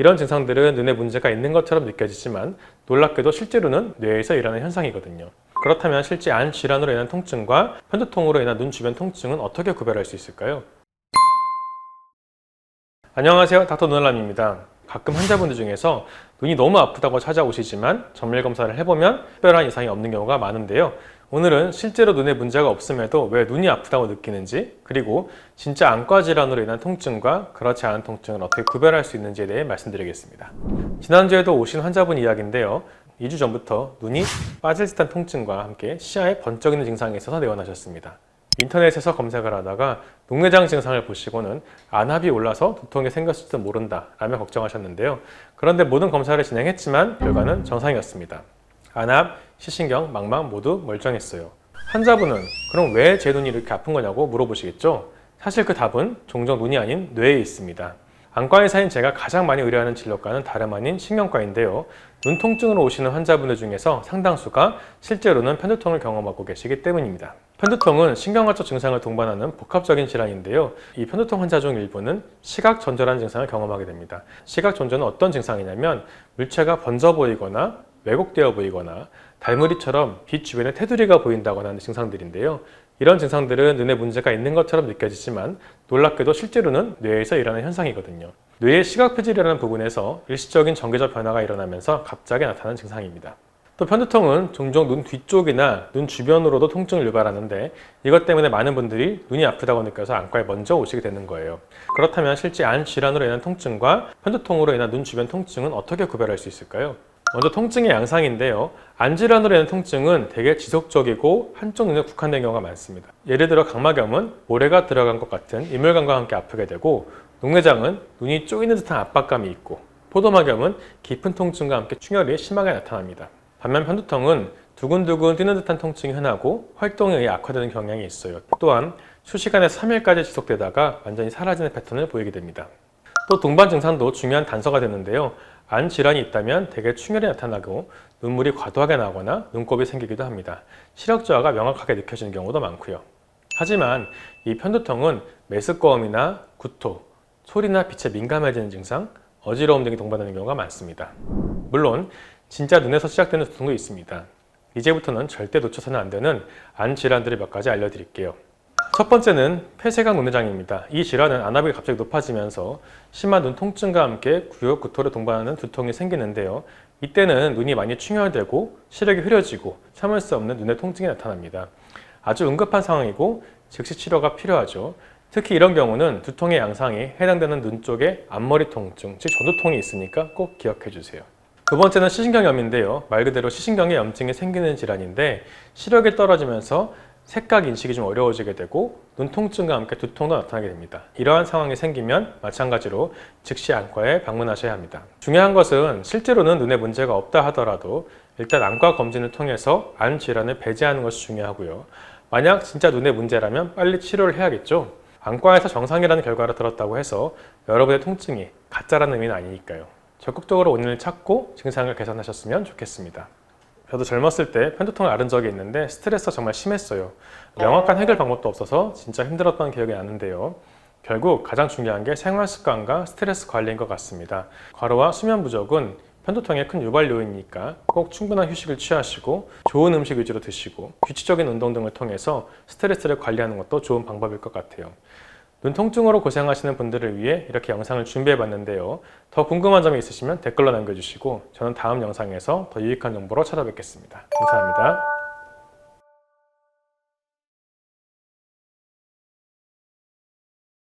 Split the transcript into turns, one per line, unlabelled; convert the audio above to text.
이런 증상들은 눈에 문제가 있는 것처럼 느껴지지만 놀랍게도 실제로는 뇌에서 일어나는 현상이거든요. 그렇다면 실제 안 질환으로 인한 통증과 편두통으로 인한 눈 주변 통증은 어떻게 구별할 수 있을까요? 안녕하세요. 닥터 눈알람입니다. 가끔 환자분들 중에서 눈이 너무 아프다고 찾아오시지만 정밀 검사를 해보면 특별한 이상이 없는 경우가 많은데요. 오늘은 실제로 눈에 문제가 없음에도 왜 눈이 아프다고 느끼는지 그리고 진짜 안과 질환으로 인한 통증과 그렇지 않은 통증을 어떻게 구별할 수 있는지에 대해 말씀드리겠습니다. 지난주에도 오신 환자분 이야기인데요. 2주 전부터 눈이 빠질 듯한 통증과 함께 시야에 번쩍이는 증상이 있어서 내원하셨습니다. 인터넷에서 검색을 하다가 녹내장 증상을 보시고는 안압이 올라서 두통이 생겼을지도 모른다 라며 걱정하셨는데요. 그런데 모든 검사를 진행했지만 결과는 정상이었습니다. 안압, 시신경, 망막 모두 멀쩡했어요. 환자분은 그럼 왜 제 눈이 이렇게 아픈 거냐고 물어보시겠죠? 사실 그 답은 종종 눈이 아닌 뇌에 있습니다. 안과 의사인 제가 가장 많이 의뢰하는 진료과는 다름 아닌 신경과인데요. 눈 통증으로 오시는 환자분들 중에서 상당수가 실제로는 편두통을 경험하고 계시기 때문입니다. 편두통은 신경화적 증상을 동반하는 복합적인 질환인데요. 이 편두통 환자 중 일부는 시각 전절한 증상을 경험하게 됩니다. 시각 전절은 어떤 증상이냐면 물체가 번져 보이거나 왜곡되어 보이거나 달무리처럼 빛 주변에 테두리가 보인다거나 하는 증상들인데요. 이런 증상들은 눈에 문제가 있는 것처럼 느껴지지만 놀랍게도 실제로는 뇌에서 일어나는 현상이거든요. 뇌의 시각 표질이라는 부분에서 일시적인 전개적 변화가 일어나면서 갑자기 나타나는 증상입니다. 또 편두통은 종종 눈 뒤쪽이나 눈 주변으로도 통증을 유발하는데 이것 때문에 많은 분들이 눈이 아프다고 느껴서 안과에 먼저 오시게 되는 거예요. 그렇다면 실제 안 질환으로 인한 통증과 편두통으로 인한 눈 주변 통증은 어떻게 구별할 수 있을까요? 먼저 통증의 양상인데요. 안 질환으로 인한 통증은 되게 지속적이고 한쪽 눈에 국한된 경우가 많습니다. 예를 들어 각막염은 모래가 들어간 것 같은 이물감과 함께 아프게 되고 녹내장은 눈이 쪼이는 듯한 압박감이 있고 포도막염은 깊은 통증과 함께 충혈이 심하게 나타납니다. 반면 편두통은 두근두근 뛰는 듯한 통증이 흔하고 활동에 의해 악화되는 경향이 있어요. 또한 수시간에 3일까지 지속되다가 완전히 사라지는 패턴을 보이게 됩니다. 또 동반 증상도 중요한 단서가 되는데요. 안 질환이 있다면 대개 충혈이 나타나고 눈물이 과도하게 나거나 눈곱이 생기기도 합니다. 시력 저하가 명확하게 느껴지는 경우도 많고요. 하지만 이 편두통은 메스꺼움이나 구토, 소리나 빛에 민감해지는 증상, 어지러움 등이 동반하는 경우가 많습니다. 물론 진짜 눈에서 시작되는 두통도 있습니다. 이제부터는 절대 놓쳐서는 안 되는 안 질환들을 몇 가지 알려드릴게요. 첫 번째는 폐쇄각 눈내장입니다. 이 질환은 안압이 갑자기 높아지면서 심한 눈 통증과 함께 구역 구토를 동반하는 두통이 생기는데요. 이때는 눈이 많이 충혈되고 시력이 흐려지고 참을 수 없는 눈의 통증이 나타납니다. 아주 응급한 상황이고 즉시 치료가 필요하죠. 특히 이런 경우는 두통의 양상이 해당되는 눈 쪽에 앞머리 통증, 즉 전두통이 있으니까 꼭 기억해 주세요. 두 번째는 시신경염인데요. 말 그대로 시신경에 염증이 생기는 질환인데 시력이 떨어지면서 색각 인식이 좀 어려워지게 되고 눈 통증과 함께 두통도 나타나게 됩니다. 이러한 상황이 생기면 마찬가지로 즉시 안과에 방문하셔야 합니다. 중요한 것은 실제로는 눈에 문제가 없다 하더라도 일단 안과 검진을 통해서 안 질환을 배제하는 것이 중요하고요. 만약 진짜 눈에 문제라면 빨리 치료를 해야겠죠. 안과에서 정상이라는 결과를 들었다고 해서 여러분의 통증이 가짜라는 의미는 아니니까요. 적극적으로 원인을 찾고 증상을 개선하셨으면 좋겠습니다. 저도 젊었을 때 편두통을 앓은 적이 있는데 스트레스가 정말 심했어요. 명확한 해결 방법도 없어서 진짜 힘들었던 기억이 나는데요. 결국 가장 중요한 게 생활 습관과 스트레스 관리인 것 같습니다. 과로와 수면 부족은 편두통의 큰 유발 요인이니까 꼭 충분한 휴식을 취하시고 좋은 음식 위주로 드시고 규칙적인 운동 등을 통해서 스트레스를 관리하는 것도 좋은 방법일 것 같아요. 눈 통증으로 고생하시는 분들을 위해 이렇게 영상을 준비해 봤는데요. 더 궁금한 점이 있으시면 댓글로 남겨주시고 저는 다음 영상에서 더 유익한 정보로 찾아뵙겠습니다. 감사합니다.